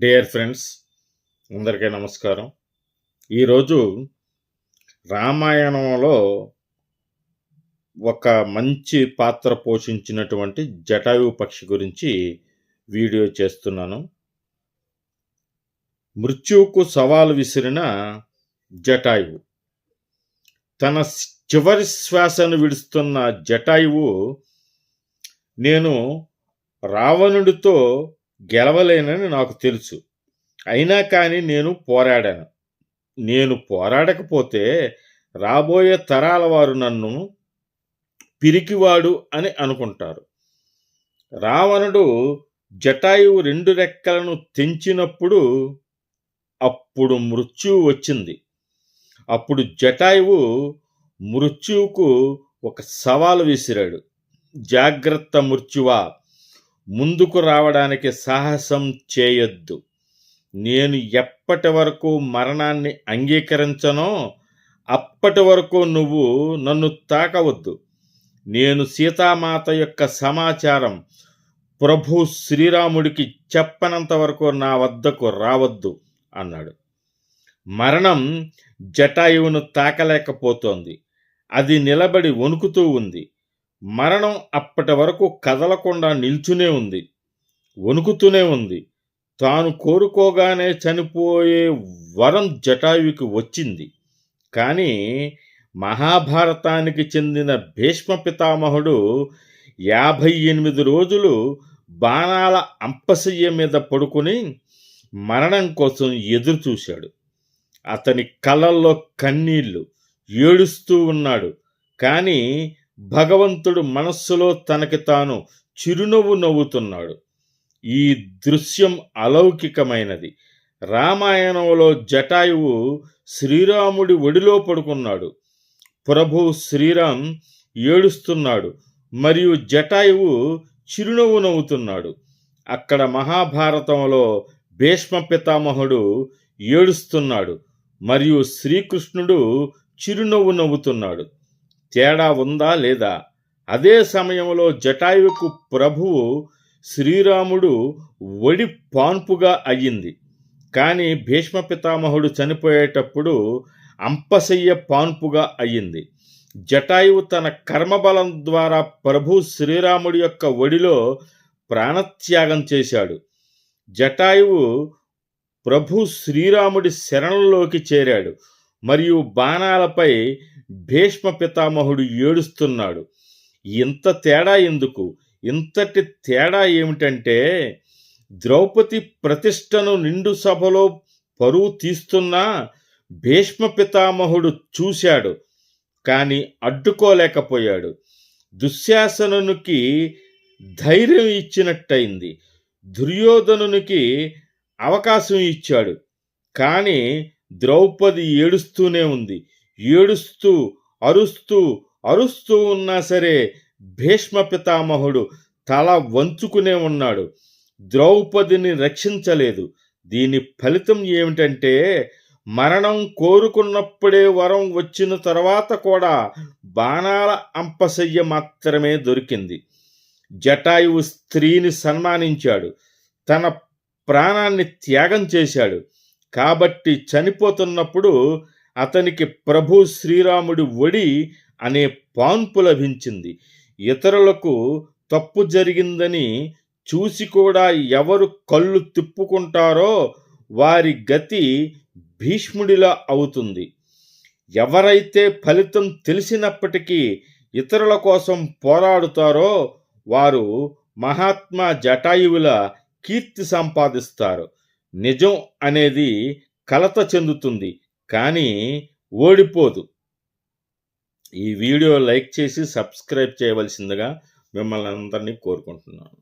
Dear friends అందరికీ నమస్కారం. ఈరోజు రామాయణంలో ఒక మంచి పాత్ర పోషించినటువంటి జటాయు పక్షి గురించి వీడియో చేస్తున్నాను. మృత్యువుకు సవాలు విసిరిన జటాయువు. తన చివరి శ్వాసను విడుస్తున్న జటాయువు నేను రావణుడితో గెలవలేనని నాకు తెలుసు. అయినా కానీ నేను పోరాడాను. నేను పోరాడకపోతే రాబోయే తరాల వారు నన్ను పిరికివాడు అని అనుకుంటారు. రావణుడు జటాయువు రెండు రెక్కలను తెంచినప్పుడు అప్పుడు మృత్యువు వచ్చింది. అప్పుడు జటాయువు మృత్యువుకు ఒక సవాలు విసిరాడు. జాగ్రత్త మృత్యువా? ముందుకు రావడానికి సాహసం చేయొద్దు. నేను ఎప్పటి వరకు మరణాన్ని అంగీకరించనో అప్పటి వరకు నువ్వు నన్ను తాకవద్దు. నేను సీతామాత యొక్క సమాచారం ప్రభు శ్రీరాముడికి చెప్పనంత వరకు నా వద్దకు రావద్దు అన్నాడు. మరణం జటాయువును తాకలేకపోతోంది. అది నిలబడి వణుకుతూ ఉంది. మరణం అప్పటి వరకు కదలకుండా నిల్చునే ఉంది వణుకుతూనే ఉంది. తాను కోరుకోగానే చనిపోయే వరం జటాయువుకి వచ్చింది. కానీ మహాభారతానికి చెందిన భీష్మ పితామహుడు యాభై ఎనిమిది రోజులు బాణాల అంపశయ్య మీద పడుకుని మరణం కోసం ఎదురు చూశాడు అతని కళ్ళల్లో కన్నీళ్ళు ఏడుస్తూ ఉన్నాడు. కానీ భగవంతుడు మనస్సులో తనకి తాను చిరునవ్వు నవ్వుతున్నాడు. ఈ దృశ్యం అలౌకికమైనది. రామాయణంలో జటాయువు శ్రీరాముడి ఒడిలో పడుకున్నాడు. ప్రభు శ్రీరామ్ ఏడుస్తున్నాడు మరియు జటాయువు చిరునవ్వు నవ్వుతున్నాడు. అక్కడ మహాభారతంలో భీష్మ పితామహుడు ఏడుస్తున్నాడు మరియు శ్రీకృష్ణుడు చిరునవ్వు నవ్వుతున్నాడు. తేడా ఉందా లేదా? అదే సమయంలో జటాయువుకు ప్రభువు శ్రీరాముడు ఒడి పాన్పుగా అయ్యింది. కానీ భీష్మ పితామహుడు చనిపోయేటప్పుడు అంపశయ్య పాన్పుగా అయ్యింది. జటాయువు తన కర్మబలం ద్వారా ప్రభు శ్రీరాముడి యొక్క ఒడిలో ప్రాణత్యాగం చేశాడు. జటాయువు ప్రభు శ్రీరాముడి శరణంలోకి చేరాడు. మరియు బాణాలపై భీష్మ పితామహుడు ఏడుస్తున్నాడు. ఇంత తేడా ఎందుకు? ఇంతటి తేడా ఏమిటంటే ద్రౌపది ప్రతిష్టను నిండు సభలో పరువు తీస్తున్నా భీష్మ పితామహుడు చూశాడు కానీ అడ్డుకోలేకపోయాడు. దుశ్శాసనునికి ధైర్యం ఇచ్చినట్టయింది. దుర్యోధనునికి అవకాశం ఇచ్చాడు కానీ ద్రౌపది ఏడుస్తూనే ఉంది. ఏడుస్తూ అరుస్తూ అరుస్తూ ఉన్నా సరే భీష్మ పితామహుడు తల వంచుకునే ఉన్నాడు. ద్రౌపదిని రక్షించలేదు. దీని ఫలితం ఏమిటంటే మరణం కోరుకున్నప్పుడే వరం వచ్చిన తర్వాత కూడా బాణాల అంపశయ్య మాత్రమే దొరికింది. జటాయువు స్త్రీని సన్మానించాడు. తన ప్రాణాన్ని త్యాగం చేశాడు. కాబట్టి చనిపోతున్నప్పుడు అతనికి ప్రభు శ్రీరాముడి ఒడి అనే పాన్పు లభించింది. ఇతరులకు తప్పు జరిగిందని చూసి కూడా ఎవరు కళ్ళు తిప్పుకుంటారో వారి గతి భీష్ముడిలా అవుతుంది. ఎవరైతే ఫలితం తెలిసినప్పటికీ ఇతరుల కోసం పోరాడుతారో వారు మహాత్మా జటాయువుల కీర్తి సంపాదిస్తారు. నిజం అనేది కలత చెందుతుంది. కానీ ఓడిపోదు. ఈ వీడియో లైక్ చేసి సబ్స్క్రైబ్ చేయవలసిందిగా మిమ్మల్ని అందరినీ కోరుకుంటున్నాను.